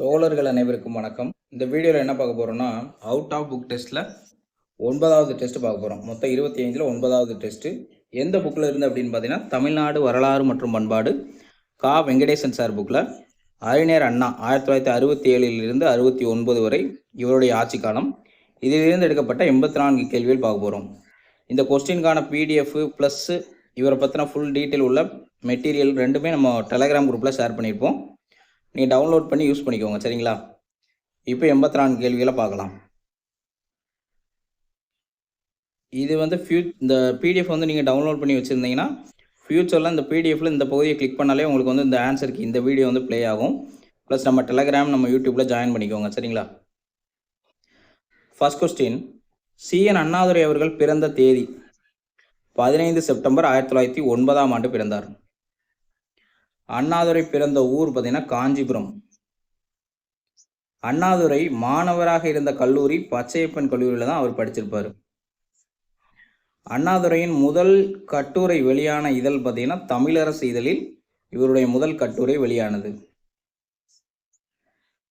தோழர்கள் அனைவருக்கும் வணக்கம். இந்த வீடியோவில் என்ன பார்க்க போகிறோம்னா அவுட் ஆஃப் புக் டெஸ்ட்டில் ஒன்பதாவது டெஸ்ட் பார்க்க போகிறோம் மொத்தம் இருபத்தி ஐந்தில் ஒன்பதாவது டெஸ்ட்டு எந்த புக்கில் இருந்து அப்படின்னு பார்த்தீங்கன்னா தமிழ்நாடு வரலாறு மற்றும் பண்பாடு கா. வெங்கடேசன் சார் புக்கில் அறிஞர் அண்ணா ஆயிரத்தி தொள்ளாயிரத்தி அறுபத்தி ஏழிலிருந்து அறுபத்தி ஒன்பது வரை இவருடைய ஆட்சி காலம். இதிலிருந்து எடுக்கப்பட்ட எண்பத்தி நான்கு கேள்விகள் பார்க்க போகிறோம் இந்த கொஸ்டினுக்கான பிடிஎஃப் ப்ளஸ் இவரை பற்றின ஃபுல் டீட்டெயில் உள்ள மெட்டீரியல் ரெண்டுமே நம்ம டெலகிராம் குரூப்பில் ஷேர் பண்ணியிருப்போம். நீங்கள் டவுன்லோட் பண்ணி யூஸ் பண்ணிக்கோங்க சரிங்களா? இப்போ எண்பத்தி நான்கு கேள்விகளை பார்க்கலாம். இது வந்து ஃபியூ இந்த பிடிஎஃப் வந்து நீங்கள் டவுன்லோட் பண்ணி வச்சுருந்தீங்கன்னா ஃப்யூச்சரில் இந்த பிடிஎஃபில் இந்த பகுதியை கிளிக் பண்ணாலே உங்களுக்கு வந்து இந்த ஆன்சருக்கு இந்த வீடியோ வந்து ப்ளே ஆகும். ப்ளஸ் நம்ம டெலகிராம் நம்ம யூடியூப்பில் ஜாயின் பண்ணிக்கோங்க சரிங்களா? ஃபஸ்ட் கொஸ்டின் சிஎன் அண்ணாதுரை அவர்கள் பிறந்த தேதி பதினைந்து செப்டம்பர் ஆயிரத்தி தொள்ளாயிரத்தி ஒன்பதாம் ஆண்டு பிறந்தார். அண்ணாதுரை பிறந்த ஊர் பார்த்தீங்கன்னா காஞ்சிபுரம். அண்ணாதுரை மாணவராக இருந்த கல்லூரி பச்சையப்பன் கல்லூரியில் தான் அவர் படிச்சிருப்பார். அண்ணாதுரையின் முதல் கட்டுரை வெளியான இதழ் பார்த்தீங்கன்னா தமிழரசு இதழில் இவருடைய முதல் கட்டுரை வெளியானது.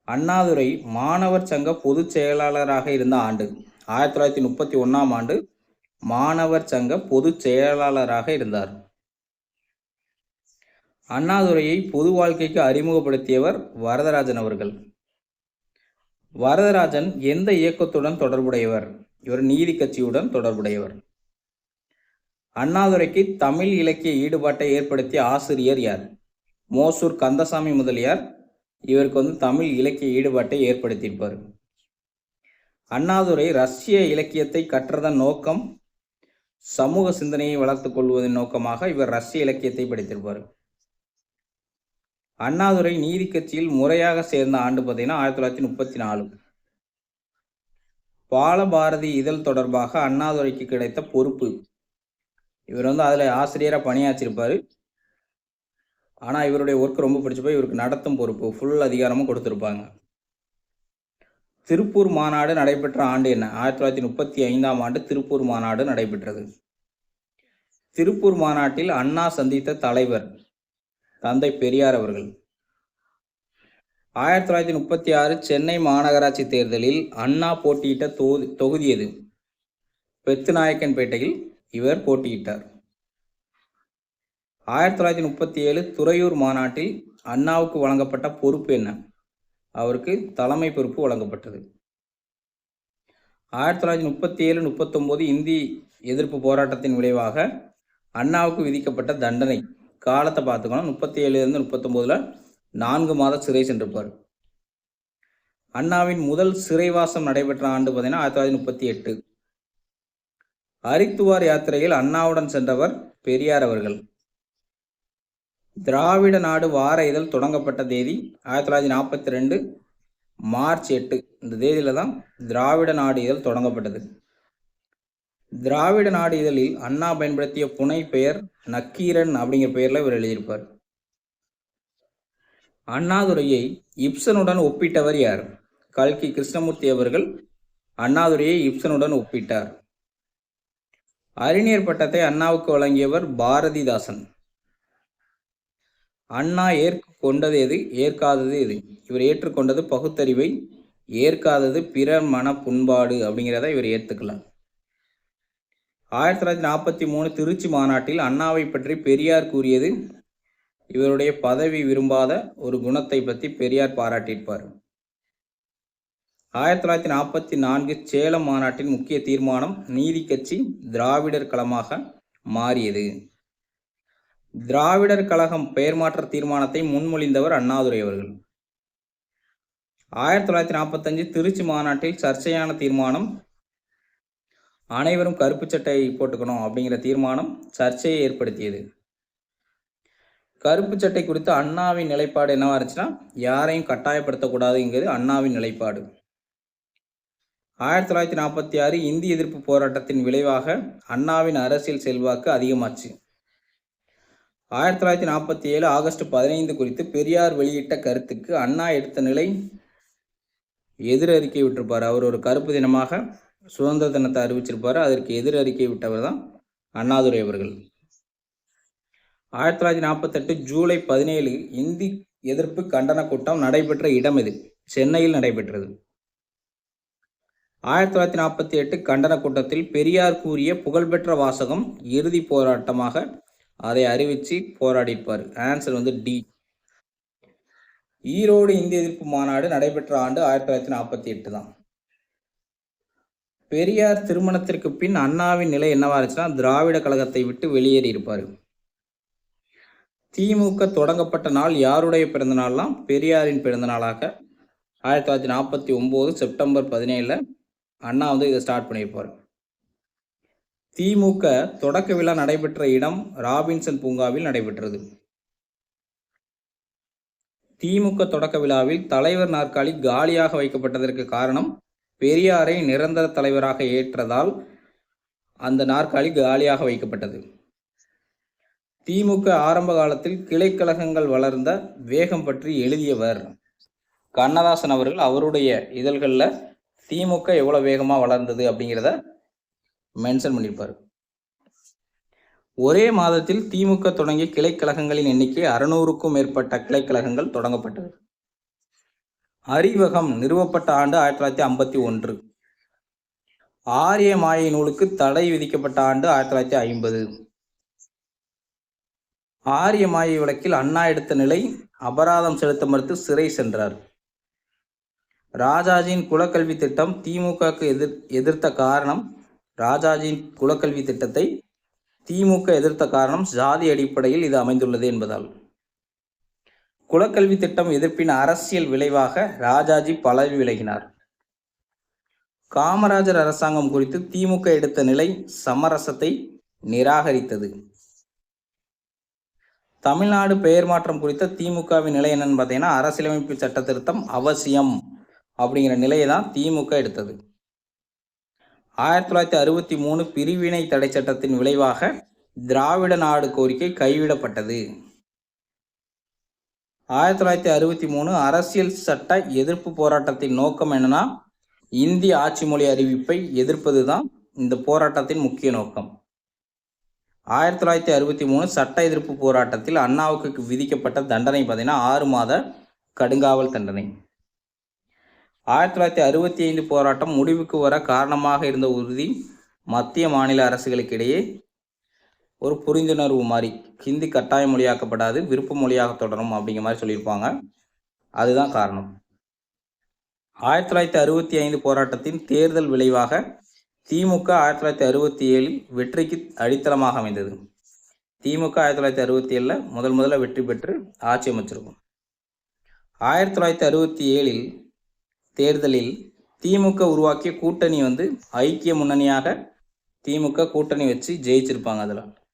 அண்ணாதுரை மாணவர் சங்க பொதுச் செயலாளராக இருந்த ஆண்டு ஆயிரத்தி தொள்ளாயிரத்தி முப்பத்தி ஒன்றாம் ஆண்டு மாணவர் சங்க பொதுச் செயலாளராக இருந்தார். அண்ணாதுரையை பொது வாழ்க்கைக்கு அறிமுகப்படுத்தியவர் வரதராஜன் அவர்கள். வரதராஜன் எந்த இயக்கத்துடன் தொடர்புடையவர்? இவர் நீதி கட்சியுடன் தொடர்புடையவர். அண்ணாதுரைக்கு தமிழ் இலக்கிய ஈடுபாட்டை ஏற்படுத்திய ஆசிரியர் யார்? மோசூர் கந்தசாமி முதலியார். இவருக்கு வந்து தமிழ் இலக்கிய ஈடுபாட்டை ஏற்படுத்தியிருப்பார். அண்ணாதுரை ரஷ்ய இலக்கியத்தை கற்றதன் நோக்கம் சமூக சிந்தனையை வளர்த்துக் கொள்வதன் நோக்கமாக இவர் ரஷ்ய இலக்கியத்தை படித்திருப்பார். அண்ணாதுரை நீதி கட்சியில் முறையாக சேர்ந்த ஆண்டு பார்த்தீங்கன்னா ஆயிரத்தி தொள்ளாயிரத்தி முப்பத்தி நாலு. பாலபாரதி இதழ் தொடர்பாக அண்ணாதுரைக்கு கிடைத்த பொறுப்பு. இவர் வந்து அதில் ஆசிரியராக பணியாற்றிருப்பார். ஆனால் இவருடைய ஒர்க் ரொம்ப பிடிச்சி போய் இவருக்கு நடத்தும் பொறுப்பு ஃபுல் அதிகாரமும் கொடுத்துருப்பாங்க. திருப்பூர் மாநாடு நடைபெற்ற ஆண்டு என்ன? ஆயிரத்தி தொள்ளாயிரத்தி முப்பத்தி ஐந்தாம் ஆண்டு திருப்பூர் மாநாடு நடைபெற்றது. திருப்பூர் மாநாட்டில் அண்ணா சந்தித்த தலைவர் தந்தை பெரியார் அவர்கள். ஆயிரத்தி தொள்ளாயிரத்தி முப்பத்தி ஆறு சென்னை மாநகராட்சி தேர்தலில் அண்ணா போட்டியிட்ட தொகுதி தொகுதி எது? பெத்துநாயக்கன்பேட்டையில் இவர் போட்டியிட்டார். ஆயிரத்தி தொள்ளாயிரத்தி முப்பத்தி ஏழு துறையூர் மாநாட்டில் அண்ணாவுக்கு வழங்கப்பட்ட பொறுப்பு என்ன? அவருக்கு தலைமை பொறுப்பு வழங்கப்பட்டது. ஆயிரத்தி தொள்ளாயிரத்தி முப்பத்தி ஏழு முப்பத்தொம்போது இந்தி எதிர்ப்பு போராட்டத்தின் விளைவாக அண்ணாவுக்கு விதிக்கப்பட்ட தண்டனை. காலத்தை பார்த்துக்கணும் முப்பத்தி ஏழுலேருந்து முப்பத்தொம்போதில் நான்கு மாத சிறை சென்றிருப்பார். அண்ணாவின் முதல் சிறைவாசம் நடைபெற்ற ஆண்டு பார்த்தீங்கன்னா ஆயிரத்தி தொள்ளாயிரத்தி முப்பத்தி எட்டு. ஹரித்துவார் யாத்திரையில் அண்ணாவுடன் சென்றவர் பெரியார் அவர்கள். திராவிட நாடு வார இதழ் தொடங்கப்பட்ட தேதி ஆயிரத்தி தொள்ளாயிரத்தி நாற்பத்தி ரெண்டு மார்ச் எட்டு. இந்த தேதியில தான் திராவிட நாடு இதழ் தொடங்கப்பட்டது. திராவிட நாடு இதழில் அண்ணா பயன்படுத்திய புனை பெயர் நக்கீரன் அப்படிங்கிற பெயரில் இவர் எழுதியிருப்பார். அண்ணாதுரையை இப்சனுடன் ஒப்பிட்டவர் யார்? கல்கி கிருஷ்ணமூர்த்தி அவர்கள் அண்ணாதுரையை இப்சனுடன் ஒப்பிட்டார். அறிஞர் பட்டத்தை அண்ணாவுக்கு வழங்கியவர் பாரதிதாசன். அண்ணா ஏற்க கொண்டது எது? ஏற்காதது எது? இவர் ஏற்றுக்கொண்டது பகுத்தறிவை ஏற்காதது பிறர் மன புண்பாடு அப்படிங்கிறத இவர் ஏற்றுக்கலாம் ஆயிரத்தி தொள்ளாயிரத்தி நாற்பத்தி மூணு திருச்சி மாநாட்டில் அண்ணாவை பற்றி பெரியார் கூறியது இவருடைய பதவி விரும்பாத ஒரு குணத்தை பற்றி பெரியார் பாராட்டியிருப்பார். ஆயிரத்தி தொள்ளாயிரத்தி நாற்பத்தி நான்கு சேலம் மாநாட்டின் முக்கிய தீர்மானம் நீதி கட்சி திராவிடர் களமாக மாறியது. திராவிடர் கழகம் பெயர் மாற்ற தீர்மானத்தை முன்மொழிந்தவர் அண்ணாதுரை அவர்கள். ஆயிரத்தி தொள்ளாயிரத்தி நாற்பத்தஞ்சு திருச்சி மாநாட்டில் சர்ச்சையான தீர்மானம் அனைவரும் கருப்பு சட்டை போட்டுக்கணும் அப்படிங்கிற தீர்மானம் சர்ச்சையை ஏற்படுத்தியது. கருப்பு சட்டை குறித்து அண்ணாவின் நிலைப்பாடு என்னவா இருந்துச்சுன்னா யாரையும் கட்டாயப்படுத்தக்கூடாதுங்கிறது அண்ணாவின் நிலைப்பாடு. ஆயிரத்தி தொள்ளாயிரத்தி நாற்பத்தி ஆறு இந்தி எதிர்ப்பு போராட்டத்தின் விளைவாக அண்ணாவின் அரசியல் செல்வாக்கு அதிகமாச்சு. ஆயிரத்தி தொள்ளாயிரத்தி நாற்பத்தி ஏழு ஆகஸ்ட் பதினைந்து குறித்து பெரியார் வெளியிட்ட கருத்துக்கு அண்ணா எடுத்த நிலை எதிர் அறிக்கை விட்டிருப்பார். அவர் ஒரு கருப்பு தினமாக சுதந்திர தினத்தை அறிவிச்சிருப்பார். அதற்கு எதிர் அறிக்கை விட்டவர் தான் அண்ணாதுரை அவர்கள். ஆயிரத்தி தொள்ளாயிரத்தி நாற்பத்தெட்டு ஜூலை பதினேழு இந்தி எதிர்ப்பு கண்டன கூட்டம் நடைபெற்ற இடம் இது. சென்னையில் நடைபெற்றது. ஆயிரத்தி தொள்ளாயிரத்தி நாற்பத்தி எட்டு கண்டன கூட்டத்தில் பெரியார் கூறிய புகழ்பெற்ற வாசகம் இறுதி போராட்டமாக அதை அறிவித்து போராடிப்பார். ஆன்சர் வந்து டி. ஈரோடு இந்திய எதிர்ப்பு மாநாடு நடைபெற்ற ஆண்டு ஆயிரத்தி தொள்ளாயிரத்தி நாற்பத்தி எட்டு தான். பெரியார் திருமணத்திற்கு பின் அண்ணாவின் நிலை என்னவா இருந்துச்சுன்னா திராவிட கழகத்தை விட்டு வெளியேறி இருப்பார். திமுக தொடங்கப்பட்ட நாள் யாருடைய பிறந்த நாள்லாம்? பெரியாரின் பிறந்த நாளாக. ஆயிரத்தி தொள்ளாயிரத்தி நாற்பத்தி ஒம்பது செப்டம்பர் பதினேழில் அண்ணா வந்து இதை ஸ்டார்ட் பண்ணியிருப்பார். திமுக தொடக்க விழா நடைபெற்ற இடம் ராபின்சன் பூங்காவில் நடைபெற்றது. திமுக தொடக்க விழாவில் தலைவர் நாற்காலி காலியாக வைக்கப்பட்டதற்கு காரணம் பெரியாரை நிரந்தர தலைவராக ஏற்றதால் அந்த நாற்காலி காலியாக வைக்கப்பட்டது. திமுக ஆரம்ப காலத்தில் கிளைக்கழகங்கள் வளர்ந்த வேகம் பற்றி எழுதியவர் கண்ணதாசன் அவர்கள். அவருடைய இதழ்களில் திமுக எவ்வளோ வேகமாக வளர்ந்தது அப்படிங்கிறத மென்ஷன் பண்ணியிருப்பார். ஒரே மாதத்தில் திமுக தொடங்கிய கிளைக்கழகங்களின் எண்ணிக்கை அறுநூறுக்கும் மேற்பட்ட கிளைக்கழகங்கள் தொடங்கப்பட்டது. அறிவகம் நிறுவப்பட்ட ஆண்டு ஆயிரத்தி தொள்ளாயிரத்தி ஐம்பத்தி ஒன்று. ஆரிய மாயை நூலுக்கு தடை விதிக்கப்பட்ட ஆண்டு ஆயிரத்தி தொள்ளாயிரத்தி ஐம்பது. ஆரிய மாயை வழக்கில் அண்ணா எடுத்த நிலை அபராதம் செலுத்த மறுத்து சிறை சென்றார். ராஜாஜியின் குலக்கல்வி திட்டம் திமுகக்கு எதிர் எதிர்த்த காரணம் ராஜாஜியின் குலக்கல்வி திட்டத்தை திமுக எதிர்த்த காரணம் ஜாதி அடிப்படையில் இது அமைந்துள்ளது என்பதால். குலக்கல்வி திட்டம் எதிர்ப்பின் அரசியல் விளைவாக ராஜாஜி பலவி விலகினார். காமராஜர் அரசாங்கம் குறித்து திமுக எடுத்த நிலை சமரசத்தை நிராகரித்தது. தமிழ்நாடு பெயர் மாற்றம் குறித்த திமுகவின் நிலை என்னன்னு பார்த்தீங்கன்னா அரசியலமைப்பு சட்ட திருத்தம் அவசியம் அப்படிங்கிற நிலையை தான் திமுக எடுத்தது. ஆயிரத்தி தொள்ளாயிரத்தி அறுபத்தி மூணு பிரிவினை தடை சட்டத்தின் விளைவாக திராவிட நாடு கோரிக்கை கைவிடப்பட்டது. ஆயிரத்தி தொள்ளாயிரத்தி அறுபத்தி மூணு அரசியல் சட்ட எதிர்ப்பு போராட்டத்தின் நோக்கம் என்னன்னா இந்திய ஆட்சி மொழி அறிவிப்பை எதிர்ப்பது தான் இந்த போராட்டத்தின் முக்கிய நோக்கம். ஆயிரத்தி தொள்ளாயிரத்தி அறுபத்தி மூணு சட்ட எதிர்ப்பு போராட்டத்தில் அண்ணாவுக்கு விதிக்கப்பட்ட தண்டனை பார்த்தீங்கன்னா ஆறு மாத கடுங்காவல் தண்டனை. ஆயிரத்தி தொள்ளாயிரத்தி அறுபத்தி ஐந்து போராட்டம் முடிவுக்கு வர காரணமாக இருந்த உறுதி மத்திய மாநில அரசுகளுக்கிடையே ஒரு புரிந்துணர்வு மாதிரி ஹிந்தி கட்டாய மொழியாக்கப்படாது விருப்ப மொழியாக தொடரும் அப்படிங்கிற மாதிரி சொல்லியிருப்பாங்க. அதுதான் காரணம். ஆயிரத்தி தொள்ளாயிரத்தி அறுபத்தி ஐந்து போராட்டத்தின் தேர்தல் விளைவாக திமுக ஆயிரத்தி தொள்ளாயிரத்தி அறுபத்தி ஏழில் வெற்றிக்கு அடித்தளமாக அமைந்தது. திமுக ஆயிரத்தி தொள்ளாயிரத்தி அறுபத்தி ஏழில் முதல் முதல்ல வெற்றி பெற்று ஆட்சி அமைச்சிருக்கும். ஆயிரத்தி தொள்ளாயிரத்தி அறுபத்தி ஏழில் தேர்தலில் திமுக உருவாக்கிய கூட்டணி வந்து ஐக்கிய முன்னணியாக திமுக கூட்டணி வச்சு ஜெயிச்சிருப்பாங்க அதில்.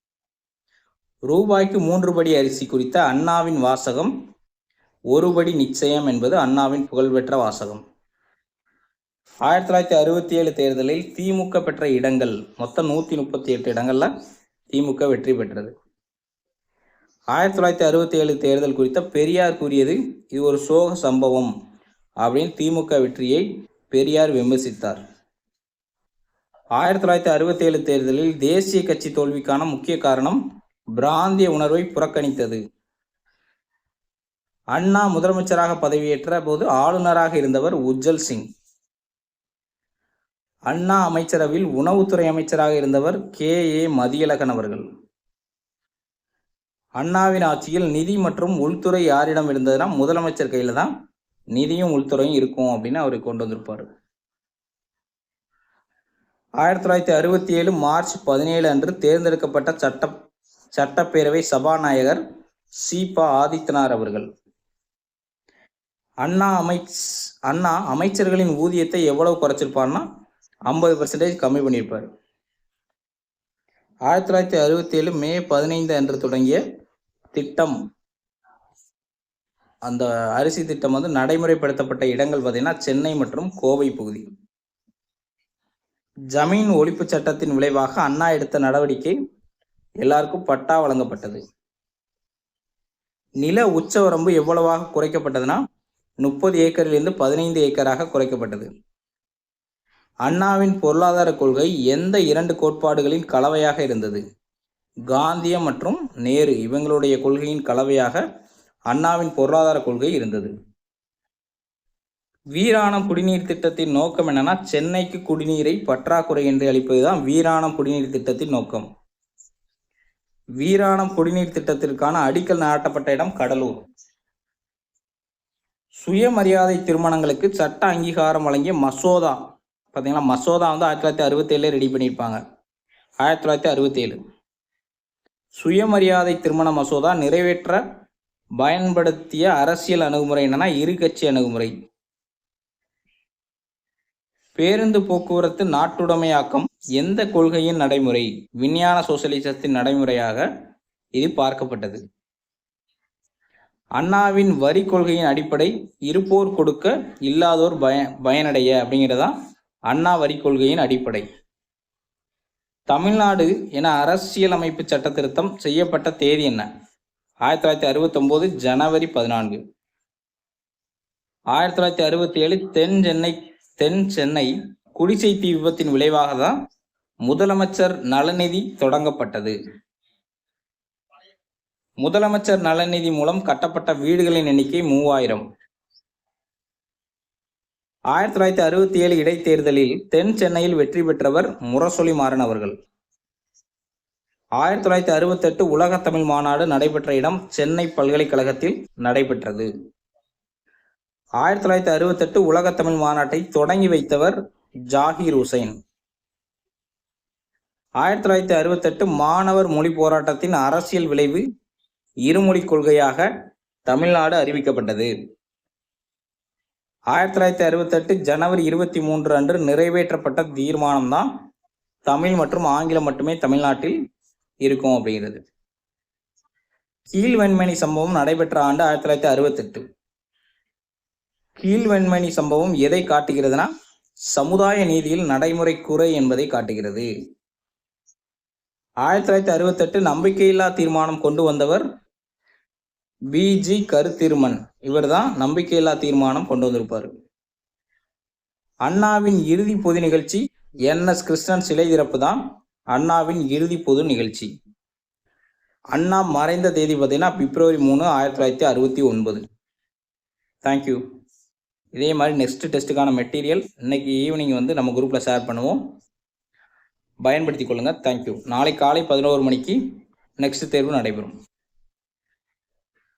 ரூபாய்க்கு மூன்று படி அரிசி குறித்த அண்ணாவின் வாசகம் ஒரு படி நிச்சயம் என்பது அண்ணாவின் புகழ்பெற்ற வாசகம். ஆயிரத்தி தொள்ளாயிரத்தி அறுபத்தி ஏழு தேர்தலில் திமுக பெற்ற இடங்கள் மொத்தம் நூற்றி முப்பத்தி எட்டு இடங்கள்ல திமுக வெற்றி பெற்றது. ஆயிரத்தி தொள்ளாயிரத்தி அறுபத்தி ஏழு தேர்தல் குறித்த பெரியார் கூறியது இது ஒரு சோக சம்பவம் அப்படின்னு திமுக வெற்றியை பெரியார் விமர்சித்தார். ஆயிரத்தி தொள்ளாயிரத்தி அறுபத்தி ஏழு தேர்தலில் தேசிய கட்சி தோல்விக்கான முக்கிய காரணம் பிராந்திய உணர்வை புறக்கணித்தது. அண்ணா முதலமைச்சராக பதவியேற்ற போது ஆளுநராக இருந்தவர் உஜ்ஜல் சிங். அண்ணா அமைச்சரவையில் உணவுத்துறை அமைச்சராக இருந்தவர் கே. ஏ. மதியழகன் அவர்கள். அண்ணாவின் ஆட்சியில் நிதி மற்றும் உள்துறை யாரிடம் இருந்ததுன்னா முதலமைச்சர் கையில் தான் நிதியும் உள்துறையும் இருக்கும் அப்படின்னு அவர் கொண்டு வந்திருப்பார். ஆயிரத்தி தொள்ளாயிரத்தி அறுபத்தி ஏழு மார்ச் பதினேழு அன்று தேர்ந்தெடுக்கப்பட்ட சட்ட சட்டப்பேரவை சபாநாயகர் சீபா ஆதித்தனார் அவர்கள். அண்ணா அமைச் அண்ணா அமைச்சர்களின் ஊதியத்தை எவ்வளவு குறைச்சிருப்பார்னா ஐம்பது பர்சன்டேஜ் கம்மி பண்ணியிருப்பார். ஆயிரத்தி தொள்ளாயிரத்தி அறுபத்தி ஏழு மே பதினைந்து அன்று தொடங்கிய திட்டம். அந்த அரிசி திட்டம் வந்து நடைமுறைப்படுத்தப்பட்ட இடங்கள் பார்த்தீங்கன்னா சென்னை மற்றும் கோவை பகுதி. ஜமீன் ஒழிப்பு சட்டத்தின் விளைவாக அண்ணா எடுத்த நடவடிக்கை எல்லாருக்கும் பட்டா வழங்கப்பட்டது. நில உச்சவரம்பு எவ்வளவாக குறைக்கப்பட்டதுன்னா முப்பது ஏக்கரிலிருந்து பதினைந்து ஏக்கராக குறைக்கப்பட்டது. அண்ணாவின் பொருளாதார கொள்கை எந்த இரண்டு கோட்பாடுகளின் கலவையாக இருந்தது? காந்தியம் மற்றும் நேரு இவங்களுடைய கொள்கையின் கலவையாக அண்ணாவின் பொருளாதார கொள்கை இருந்தது. வீராணம் குடிநீர் திட்டத்தின் நோக்கம் என்னன்னா சென்னைக்கு குடிநீரை பற்றாக்குறை என்று அளிப்பதுதான் வீராணம் குடிநீர் திட்டத்தின் நோக்கம். வீராணம் குடிநீர் திட்டத்திற்கான அடிக்கல் நாட்டப்பட்ட இடம் கடலூர். சுயமரியாதை திருமணங்களுக்கு சட்ட அங்கீகாரம் வழங்கிய மசோதா. பார்த்தீங்கன்னா மசோதா வந்து ஆயிரத்தி தொள்ளாயிரத்தி அறுபத்தேழு ரெடி பண்ணியிருப்பாங்க. ஆயிரத்தி தொள்ளாயிரத்தி அறுபத்தேழு. சுயமரியாதை திருமண மசோதா நிறைவேற்ற பயன்படுத்திய அரசியல் அணுகுமுறை என்னன்னா இரு கட்சி அணுகுமுறை. பேருந்து போக்குவரத்து நாட்டுடைமையாக்கம். எந்த கொள்கையின் நடைமுறை விஞ்ஞான சோசலிசத்தின் நடைமுறையாக இது பார்க்கப்பட்டது? அண்ணாவின் வரி கொள்கையின் அடிப்படை இருப்போர் கொடுக்க இல்லாதோர் பய பயனடைய அப்படிங்கிறதான் அண்ணா வரி கொள்கையின் அடிப்படை. தமிழ்நாடு என அரசியலமைப்பு சட்ட திருத்தம் செய்யப்பட்ட தேதி என்ன? ஆயிரத்தி தொள்ளாயிரத்தி அறுபத்தொம்போது ஜனவரி பதினான்கு. ஆயிரத்தி தொள்ளாயிரத்தி அறுபத்தி ஏழு தென் சென்னை தென் சென்னை குடிசை தீ விபத்தின் விளைவாக தான் முதலமைச்சர் நலநிதி தொடங்கப்பட்டது. முதலமைச்சர் நலநிதி மூலம் கட்டப்பட்ட வீடுகளின் எண்ணிக்கை மூவாயிரம். ஆயிரத்தி தொள்ளாயிரத்தி அறுபத்தி ஏழு இடைத்தேர்தலில் தென் சென்னையில் வெற்றி பெற்றவர் முரசொலி மாறன் அவர்கள். ஆயிரத்தி தொள்ளாயிரத்தி அறுபத்தெட்டு உலக தமிழ் மாநாடு நடைபெற்ற இடம் சென்னை பல்கலைக்கழகத்தில் நடைபெற்றது. ஆயிரத்தி தொள்ளாயிரத்தி அறுபத்தெட்டு உலக தமிழ் மாநாட்டை தொடங்கி வைத்தவர் ஜாகிர் ஹுசைன் ஆயிரத்தி தொள்ளாயிரத்தி அறுபத்தெட்டு மாணவர் மொழி போராட்டத்தின் அரசியல் விளைவு இருமொழி கொள்கையாக தமிழ்நாடு அறிவிக்கப்பட்டது. ஆயிரத்தி தொள்ளாயிரத்தி அறுபத்தெட்டு ஜனவரி இருபத்தி மூன்று அன்று நிறைவேற்றப்பட்ட தீர்மானம் தான் தமிழ் மற்றும் ஆங்கிலம் மட்டுமே தமிழ்நாட்டில் இருக்கும் அப்படிங்கிறது. கீழ்வெண்மணி சம்பவம் நடைபெற்ற ஆண்டு ஆயிரத்தி தொள்ளாயிரத்தி அறுபத்தெட்டு. கீழ்வெண்மணி சம்பவம் எதை காட்டுகிறதுனா சமுதாய நீதியில் நடைமுறை குறை என்பதை காட்டுகிறது. ஆயிரத்தி தொள்ளாயிரத்தி அறுபத்தெட்டு நம்பிக்கையில்லா தீர்மானம் கொண்டு வந்தவர் பிஜி கருத்திருமன். இவர் தான் நம்பிக்கையில்லா தீர்மானம் கொண்டு வந்திருப்பார். அண்ணாவின் இறுதி பொது நிகழ்ச்சி என். எஸ். கிருஷ்ணன் சிலை திறப்பு தான் அண்ணாவின் இறுதி பொது நிகழ்ச்சி. அண்ணா மறைந்த தேதி பார்த்தீங்கன்னா பிப்ரவரி மூணு ஆயிரத்தி தொள்ளாயிரத்தி அறுபத்தி ஒன்பது. தேங்க்யூ இதே மாதிரி நெக்ஸ்ட் டெஸ்ட்டுக்கான மெட்டீரியல் இன்னைக்கு ஈவினிங் வந்து நம்ம குரூப்பில் ஷேர் பண்ணுவோம். பயன்படுத்திக் கொள்ளுங்கள் தேங்க்யூ நாளை காலை பதினோரு மணிக்கு நெக்ஸ்ட் தேர்வு நடைபெறும்.